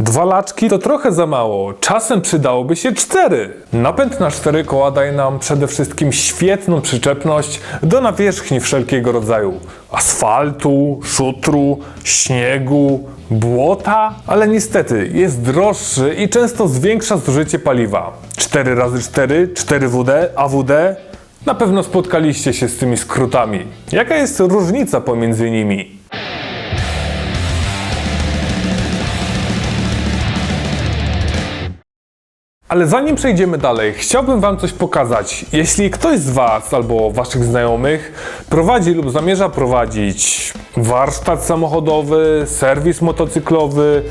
Dwa laczki to trochę za mało, czasem przydałoby się cztery. Napęd na cztery koła daje nam przede wszystkim świetną przyczepność do nawierzchni wszelkiego rodzaju. Asfaltu, szutru, śniegu, błota, ale niestety jest droższy i często zwiększa zużycie paliwa. 4 razy 4 4WD, AWD, na pewno spotkaliście się z tymi skrótami. Jaka jest różnica pomiędzy nimi? Ale zanim przejdziemy dalej, chciałbym Wam coś pokazać. Jeśli ktoś z Was albo Waszych znajomych prowadzi lub zamierza prowadzić warsztat samochodowy, serwis motocyklowy,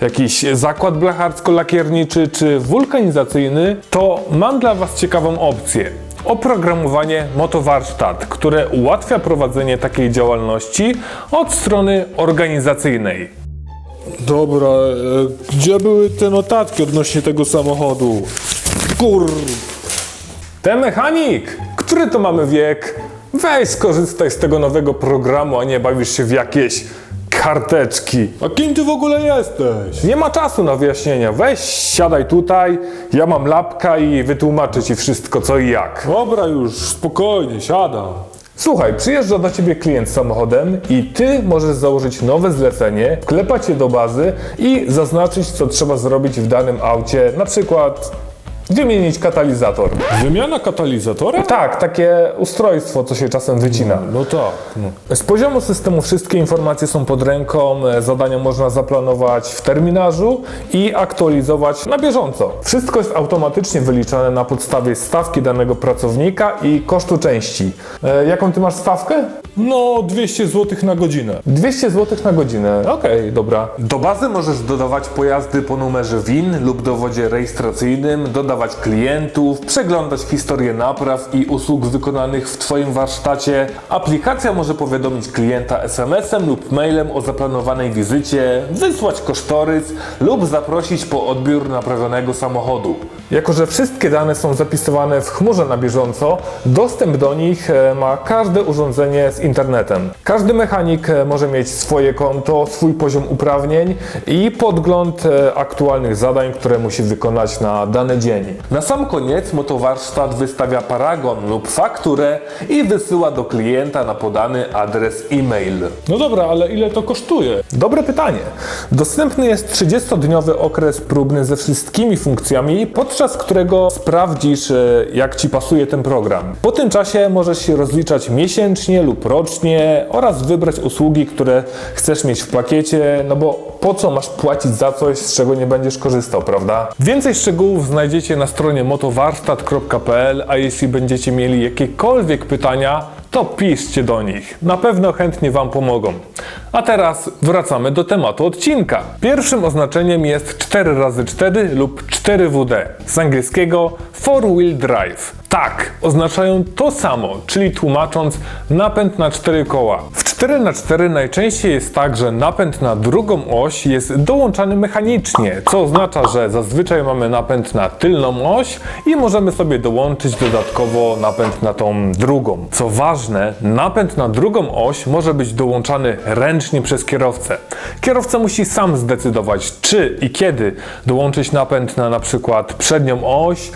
jakiś zakład blacharsko-lakierniczy czy wulkanizacyjny, to mam dla Was ciekawą opcję. Oprogramowanie Motowarsztat, które ułatwia prowadzenie takiej działalności od strony organizacyjnej. Dobra, e, gdzie były te notatki odnośnie tego samochodu? Kur... Ten mechanik, który to mamy wiek? Weź skorzystaj z tego nowego programu, a nie bawisz się w jakieś karteczki. A kim ty w ogóle jesteś? Nie ma czasu na wyjaśnienia. Weź, siadaj tutaj, ja mam lapka i wytłumaczę ci wszystko co i jak. Dobra już, spokojnie, siadam. Słuchaj, przyjeżdża do ciebie klient samochodem i ty możesz założyć nowe zlecenie, klepać je do bazy i zaznaczyć, co trzeba zrobić w danym aucie, na przykład wymienić katalizator. Wymiana katalizatora? Tak, takie ustrojstwo, co się czasem wycina. No tak. No. Z poziomu systemu wszystkie informacje są pod ręką, e, zadania można zaplanować w terminarzu i aktualizować na bieżąco. Wszystko jest automatycznie wyliczane na podstawie stawki danego pracownika i kosztu części. E, jaką ty masz stawkę? no 200 zł na godzinę. 200 zł na godzinę. Okej, dobra. Do bazy możesz dodawać pojazdy po numerze WIN lub dowodzie rejestracyjnym, dodawać klientów, przeglądać historię napraw i usług wykonanych w Twoim warsztacie. Aplikacja może powiadomić klienta SMS-em lub mailem o zaplanowanej wizycie, wysłać kosztorys lub zaprosić po odbiór naprawionego samochodu. Jako, że wszystkie dane są zapisywane w chmurze na bieżąco, dostęp do nich e, ma każde urządzenie z internetem. Każdy mechanik e, może mieć swoje konto, swój poziom uprawnień i podgląd e, aktualnych zadań, które musi wykonać na dany dzień. Na sam koniec motowarsztat wystawia paragon lub fakturę i wysyła do klienta na podany adres e-mail. No dobra, ale ile to kosztuje? Dobre pytanie. Dostępny jest 30-dniowy okres próbny ze wszystkimi funkcjami, podczas którego sprawdzisz, e, jak Ci pasuje ten program. Po tym czasie możesz się rozliczać miesięcznie lub rocznie oraz wybrać usługi, które chcesz mieć w pakiecie, no bo po co masz płacić za coś, z czego nie będziesz korzystał, prawda? Więcej szczegółów znajdziecie na stronie motowarsztat.pl, a jeśli będziecie mieli jakiekolwiek pytania, to piszcie do nich. Na pewno chętnie Wam pomogą. A teraz wracamy do tematu odcinka. Pierwszym oznaczeniem jest 4x4 lub 4WD. Z angielskiego 4-wheel drive. Tak, oznaczają to samo, czyli tłumacząc napęd na cztery koła. W 4x4 najczęściej jest tak, że napęd na drugą oś jest dołączany mechanicznie, co oznacza, że zazwyczaj mamy napęd na tylną oś i możemy sobie dołączyć dodatkowo napęd na tą drugą. Co ważne, napęd na drugą oś może być dołączany ręcznie przez kierowcę. Kierowca musi sam zdecydować, czy i kiedy dołączyć napęd na na przykład przednią oś,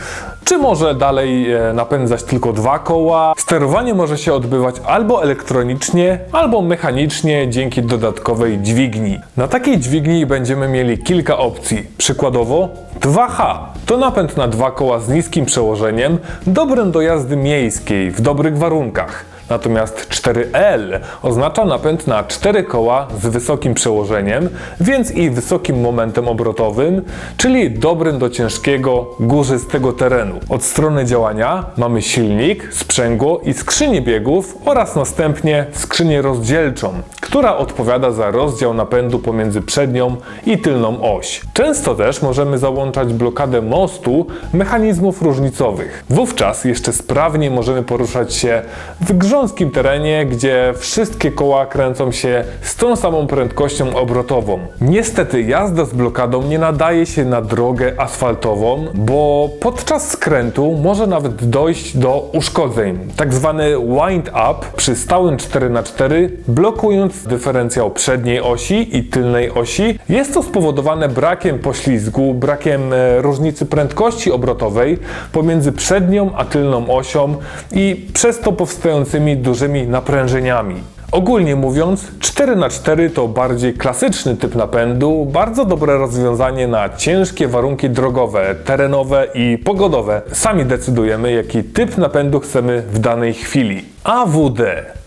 czy może dalej e, napędzać tylko dwa koła. Sterowanie może się odbywać albo elektronicznie, albo mechanicznie dzięki dodatkowej dźwigni. Na takiej dźwigni będziemy mieli kilka opcji. Przykładowo 2H to napęd na dwa koła z niskim przełożeniem, dobrym do jazdy miejskiej w dobrych warunkach. Natomiast 4L oznacza napęd na cztery koła z wysokim przełożeniem, więc i wysokim momentem obrotowym, czyli dobrym do ciężkiego, górzystego terenu. Od strony działania mamy silnik, sprzęgło i skrzynię biegów oraz następnie skrzynię rozdzielczą, która odpowiada za rozdział napędu pomiędzy przednią i tylną oś. Często też możemy załączać blokadę mostu mechanizmów różnicowych. Wówczas jeszcze sprawniej możemy poruszać się w grządku wąskim terenie, gdzie wszystkie koła kręcą się z tą samą prędkością obrotową. Niestety jazda z blokadą nie nadaje się na drogę asfaltową, bo podczas skrętu może nawet dojść do uszkodzeń. Tak zwany wind up przy stałym 4x4 blokując dyferencjał przedniej osi i tylnej osi. Jest to spowodowane brakiem poślizgu, brakiem e, różnicy prędkości obrotowej pomiędzy przednią a tylną osią i przez to powstającymi dużymi naprężeniami. Ogólnie mówiąc, 4x4 to bardziej klasyczny typ napędu, bardzo dobre rozwiązanie na ciężkie warunki drogowe, terenowe i pogodowe. Sami decydujemy, jaki typ napędu chcemy w danej chwili. AWD.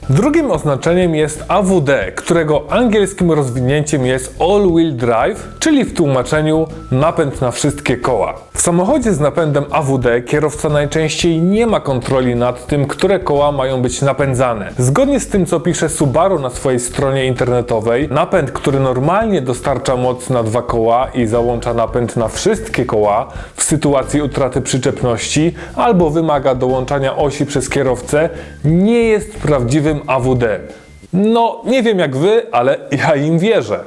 Drugim oznaczeniem jest AWD, którego angielskim rozwinięciem jest All Wheel Drive, czyli w tłumaczeniu napęd na wszystkie koła. W samochodzie z napędem AWD kierowca najczęściej nie ma kontroli nad tym, które koła mają być napędzane. Zgodnie z tym, co pisze Subaru na swojej stronie internetowej, napęd, który normalnie dostarcza moc na dwa koła i załącza napęd na wszystkie koła w sytuacji utraty przyczepności albo wymaga dołączania osi przez kierowcę, nie jest prawdziwym AWD. No, nie wiem jak wy, ale ja im wierzę.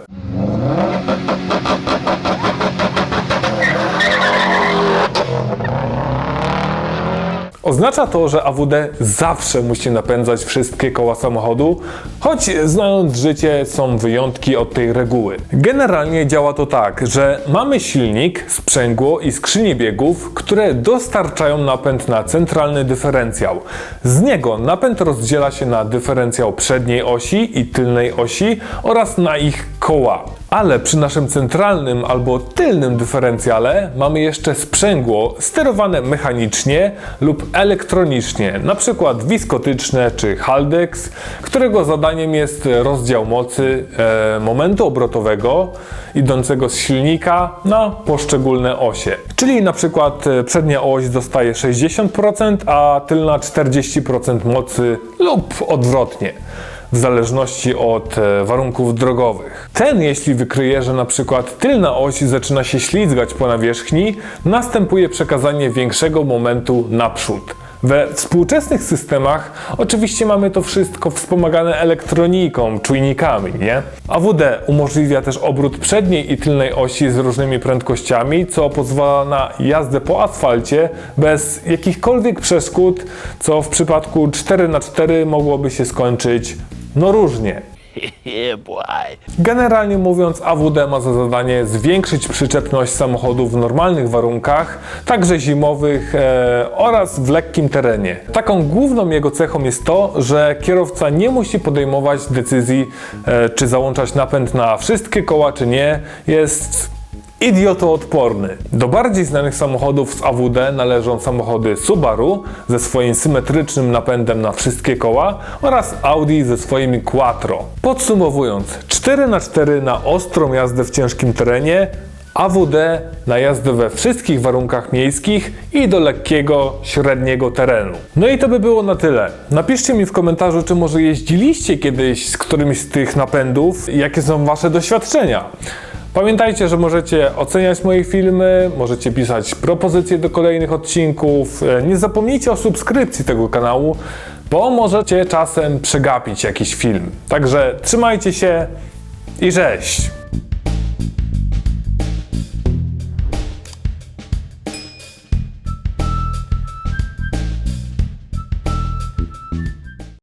Oznacza to, że AWD zawsze musi napędzać wszystkie koła samochodu, choć znając życie są wyjątki od tej reguły. Generalnie działa to tak, że mamy silnik, sprzęgło i skrzynię biegów, które dostarczają napęd na centralny dyferencjał. Z niego napęd rozdziela się na dyferencjał przedniej osi i tylnej osi oraz na ich koła. Ale przy naszym centralnym albo tylnym dyferencjale mamy jeszcze sprzęgło sterowane mechanicznie lub elektronicznie, przykład wiskotyczne czy haldex, którego zadaniem jest rozdział mocy e, momentu obrotowego idącego z silnika na poszczególne osie. Czyli przykład e, przednia oś dostaje 60%, a tylna 40% mocy lub odwrotnie w zależności od e, warunków drogowych. Ten, jeśli wykryje, że na przykład tylna oś zaczyna się ślizgać po nawierzchni, następuje przekazanie większego momentu naprzód. We współczesnych systemach oczywiście mamy to wszystko wspomagane elektroniką, czujnikami, nie? AWD umożliwia też obrót przedniej i tylnej osi z różnymi prędkościami, co pozwala na jazdę po asfalcie bez jakichkolwiek przeszkód, co w przypadku 4x4 mogłoby się skończyć no różnie. Generalnie mówiąc, AWD ma za zadanie zwiększyć przyczepność samochodu w normalnych warunkach, także zimowych e, oraz w lekkim terenie. Taką główną jego cechą jest to, że kierowca nie musi podejmować decyzji, e, czy załączać napęd na wszystkie koła, czy nie. Jest idiotoodporny. Do bardziej znanych samochodów z AWD należą samochody Subaru ze swoim symetrycznym napędem na wszystkie koła oraz Audi ze swoimi Quattro. Podsumowując, 4x4 na ostrą jazdę w ciężkim terenie, AWD na jazdę we wszystkich warunkach miejskich i do lekkiego, średniego terenu. No i to by było na tyle. Napiszcie mi w komentarzu, czy może jeździliście kiedyś z którymś z tych napędów i jakie są Wasze doświadczenia. Pamiętajcie, że możecie oceniać moje filmy, możecie pisać propozycje do kolejnych odcinków. E, Nie zapomnijcie o subskrypcji tego kanału, bo możecie czasem przegapić jakiś film. Także trzymajcie się i cześć!